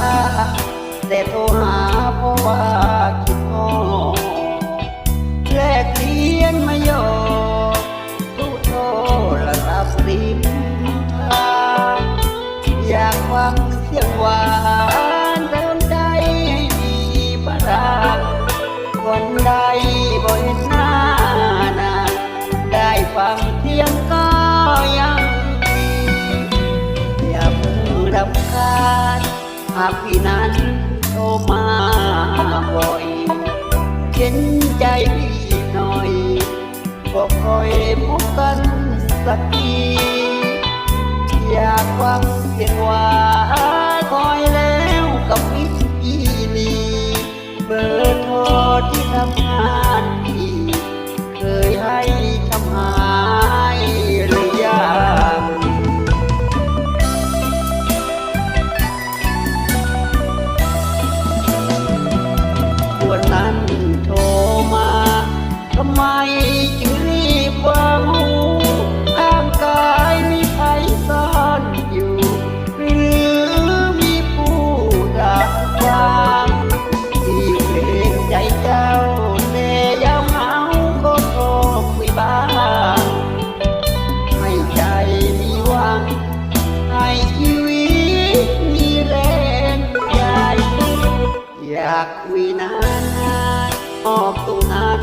บ่มีธุระ หากพี่นั้นโทรมาบ่อยเห็นใจพี่หน่อยก็คอยพบกันสักทีอยากฟังเสียงหวาคอยแล้วกับมิตรอีนีเบอร์โทรที่ทำงาน จึงรีบวางหูร่างกายมีใครซ่อนอยู่หรือมีผู้ดักฟังที่เกรงใจเจ้าแน่ยามเหงาก็โทรคุยบ้างให้ใจมีหวังให้ชีวิตมีแรงใจ อยากคุยนานๆออกตัวนั้น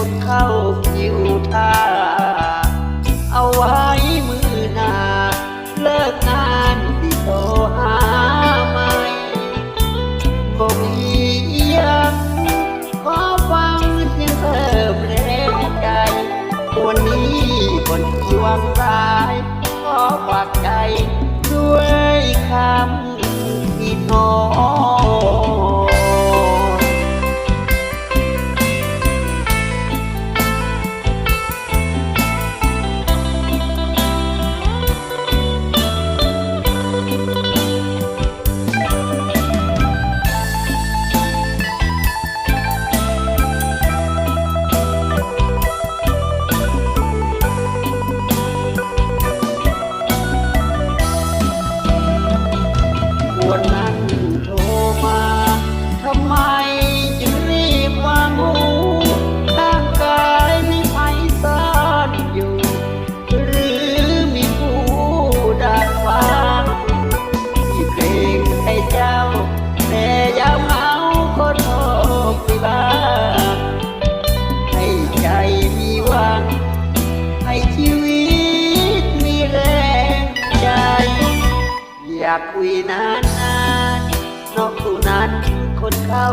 คนเข้าคิวท่าเอาไว้ อยากคุยนานนานๆนอกตู้นั้นคนเข้า